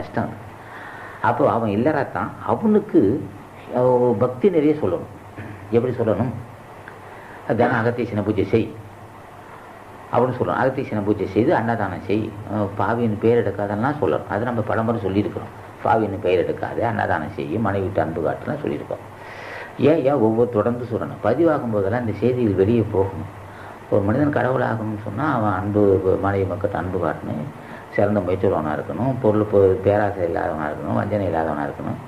கஷ்டம். அப்போ அவன் இல்லறத்தான் அவனுக்கு பக்தி நிறைய சொல்லணும். எப்படி சொல்லணும்? அதான அகத்தீசன பூஜை செய். அப்படின்னு சொல்லணும். அகத்தீசன பூஜை செய்து அன்னதானம் செய். பாவியின் பெயர் எடுக்காதெல்லாம் சொல்லணும். அது நம்ம பலமுறை சொல்லியிருக்கிறோம். பாவியின் பெயர் எடுக்காதே அன்னதானம் செய்யும் மனைவி விட்டு அன்பு காட்டுலாம் சொல்லியிருக்கோம். ஏன் ஏன் ஒவ்வொரு தொடர்ந்து சொல்லணும்? பதிவாகும் போதெல்லாம் இந்த செய்திகள் வெளியே போகணும் ஒரு மனிதன் கடவுளாகணும்னு சொன்னால் அவன் அன்பு மனைவி மக்கள் அன்பு காட்டணும். சிறந்த முயற்சியுள்ளவனாக இருக்கணும் பொருள் பொ பேராசை இல்லாதவனாக இருக்கணும் வஞ்சனை இல்லாதவனாக இருக்கணும்.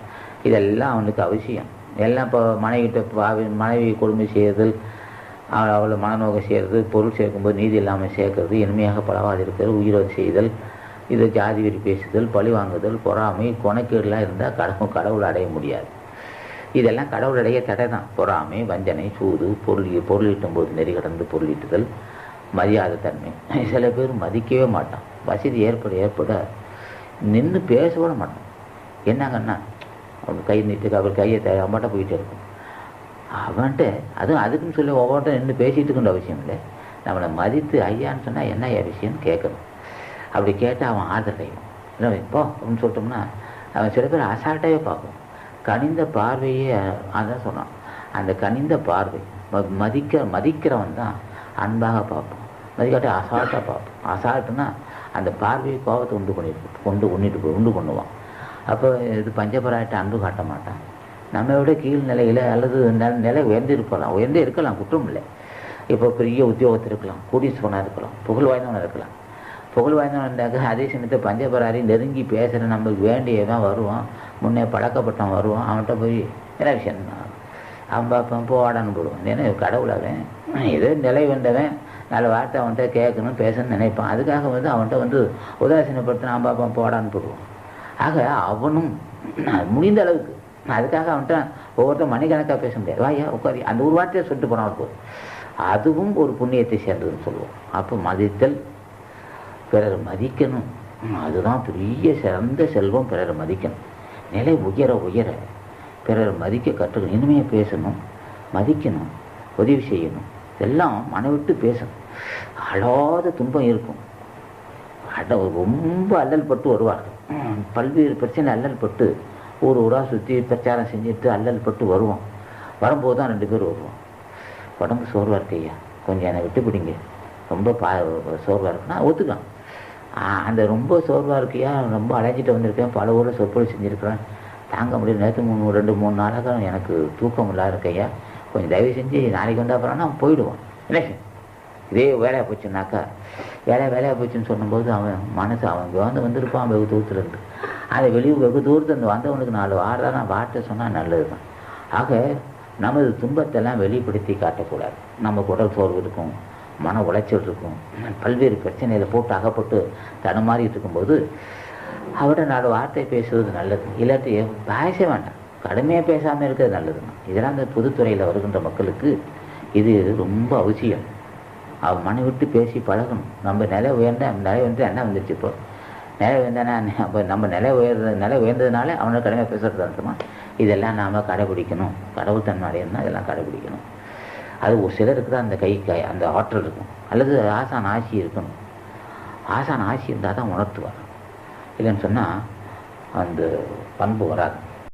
இதெல்லாம் அவனுக்கு அவசியம். எல்லாம் இப்போ மனைவிட்ட பாவி மனைவி கொடுமை செய்தல் அவள் அவளை மனநோகம் செய்கிறது பொருள் சேர்க்கும்போது நீதி இல்லாமல் சேர்க்கறது இனிமையாக பலவாது இருக்கிறது உயிரை செய்தல் இது ஜாதி வெறி பேசுதல் பழி வாங்குதல் பொறாமை கொனைக்கீடுலாம் இருந்தால் கடவுள் கடவுள் அடைய முடியாது. இதெல்லாம் கடவுளுடைய தடை தான் பொறாமை வஞ்சனை சூது பொருள் பொருள் ஈட்டும் போது நெறி கடந்து பொருள் ஈட்டுதல் மரியாதை தன்மை சில பேர் மதிக்கவே மாட்டான். வசதி ஏற்பட ஏற்பட நின்று பேச கூட மாட்டான். என்னங்கன்னா அவன் கை நீட்டு அவர் கையை த போயிட்டே இருக்கும். அவன்கிட்ட அதுவும் அதுக்குன்னு சொல்லி ஒவ்வொருத்தரும் நின்று பேசிகிட்டு இருக்கின்ற அவசியம் இல்லை. நம்மளை மதித்து ஐயான்னு சொன்னால் என்ன ஐயா விஷயம்னு கேட்கணும். அப்படி கேட்டால் அவன் ஆதரவு அடையும் இல்லை இப்போ அப்படின்னு சொல்லிட்டோம்னா அவன் சில பேர் அசால்ட்டாகவே பார்க்கும். கனிந்த பார்வையே அதான் சொன்னான். அந்த கனிந்த பார்வை மதிக்க மதிக்கிறவன் தான் அன்பாக பார்ப்போம் மதிக்காட்டி அசால்ட்டாக பார்ப்போம். அசால்ட்டுன்னா அந்த பார்வையை கோபத்தை உண்டு பண்ணிட்டு கொண்டு உண்ணிட்டு போய் உண்டு பண்ணுவான். அப்போ இது பஞ்சபராயிட்ட அன்பு காட்ட மாட்டான். நம்ம விட கீழ் நிலையில் அல்லது நிலை உயர்ந்து இருப்பலாம் உயர்ந்தே இருக்கலாம் குற்றம் இல்லை. இப்போ பெரிய உத்தியோகத்தில் இருக்கலாம் கோடீஸ்வரனாக இருக்கலாம் புகழ் வாய்ந்தவனாக இருக்கலாம். புகழ் வாய்ந்தவனாக அதே சமயத்தை பஞ்சபராரி நெருங்கி பேசுகிற நம்மளுக்கு வேண்டியவன் வருவான். முன்னே பழக்கப்பட்டவன் வருவான். அவன்கிட்ட போய் என்ன விஷயம் அவன் பார்ப்பான் போடான்னு போடுவான். ஏன்னா கடவுளவன் ஏதோ நிலை வந்தவன் நல்ல வார்த்தை அவன்கிட்ட கேட்கணும் பேசணும்னு நினைப்பான். அதுக்காக வந்து அவன்கிட்ட வந்து உதாசீனப்படுத்தி நான் பார்ப்பான் போடான்னு போடுவான் ஆக அவனும் முடிந்த அளவுக்கு அதுக்காக அவன்கிட்ட ஒவ்வொருத்தரும் மணிக்கணக்காக பேச முடியாது. வாயா உட்காரி. அந்த ஒரு வார்த்தையை சொல்லிட்டு போனால் போதும். அதுவும் ஒரு புண்ணியத்தை சேர்ந்ததுன்னு சொல்லுவோம். அப்போ மதித்தல் பிறர் மதிக்கணும். அதுதான் பெரிய சிறந்த செல்வம் பிறரை மதிக்கணும். நிலை உயர உயர பிறர் மதிக்க கற்றுக்கணும். இனிமையாக பேசணும் மதிக்கணும் உதவி செய்யணும். இதெல்லாம் மனவிட்டு பேசணும். அழாத துன்பம் இருக்கும். அட ரொம்ப அல்லல் பட்டு வருவார்கள் பல்வேறு பிரச்சனை அல்லல் பட்டு ஊர் ஊராக சுற்றி பிரச்சாரம் செஞ்சுட்டு அல்லல் பட்டு வருவோம். வரும்போது தான் ரெண்டு பேர் வருவோம். உடம்பு சோர்வாக இருக்கு ஐயா. கொஞ்சம் என்னை விட்டு பிடிங்க. ரொம்ப பா சோர்வாக இருக்குன்னா ஒத்துக்கலாம். அந்த ரொம்ப சோர்வாக இருக்கியா ரொம்ப அலைஞ்சிட்டு வந்திருக்கேன். பல ஊரில் சொற்பொழி செஞ்சுருக்கிறேன். தாங்க முடியல. நேற்று மூணு ரெண்டு மூணு நாளாக எனக்கு தூக்கம் இல்லாத இருக்கையா கொஞ்சம் தயவு செஞ்சு நாளைக்கு வந்தால் அப்புறம் நான் போயிடுவோம். என்ன? இதே வேலையாக போச்சுன்னாக்கா வேலை வேலையாக போச்சுன்னு சொன்னும்போது அவன் மனசு அவன் வந்து வந்திருப்பான் வெகு தூரத்துலேருந்து. அதை வெளியே வெகு தூரத்துலேருந்து வந்தவனுக்கு நாலு வாரம் நான் வார்த்தை சொன்னால் நல்லது தான் ஆக நமது துன்பத்தெல்லாம் வெளிப்படுத்தி காட்டக்கூடாது. நம்ம உடல் சோர்வு இருக்கும் மன உளைச்சல் இருக்கும் பல்வேறு பிரச்சனையில் போட்டு அகப்பட்டு தடுமாறிட்டு இருக்கும்போது அவட நாலு வார்த்தை பேசுவது நல்லது. இல்லாட்டி பேச வேண்டாம். கடுமையாக பேசாமல் இருக்கிறது நல்லதுதான். இதெல்லாம் இந்த பொதுத்துறையில் வருகின்ற மக்களுக்கு இது ரொம்ப அவசியம். அவன் மனை விட்டு பேசி பழகணும். நம்ம நிலை உயர்ந்த நிலை உயர்ந்த என்ன வந்துச்சு இப்போ? நிலை உயர்ந்தனா அப்போ நம்ம நிலை உயர்ந்த நிலை உயர்ந்ததுனால அவனோட கடமை பேசுகிறது அர்த்தமா இதெல்லாம் நாம் கடைபிடிக்கணும். கடவுள் தன்மை அடையணும்னா இதெல்லாம் கடைபிடிக்கணும். அது ஒரு சிலருக்கு தான் அந்த கை கை அந்த ஆற்றல் இருக்கும். அல்லது ஆசான் ஆசி இருக்கணும். ஆசான் ஆசி இருந்தால் தான் உணர்த்துவார் இல்லைன்னு சொன்னால் அந்த பண்பு வராது.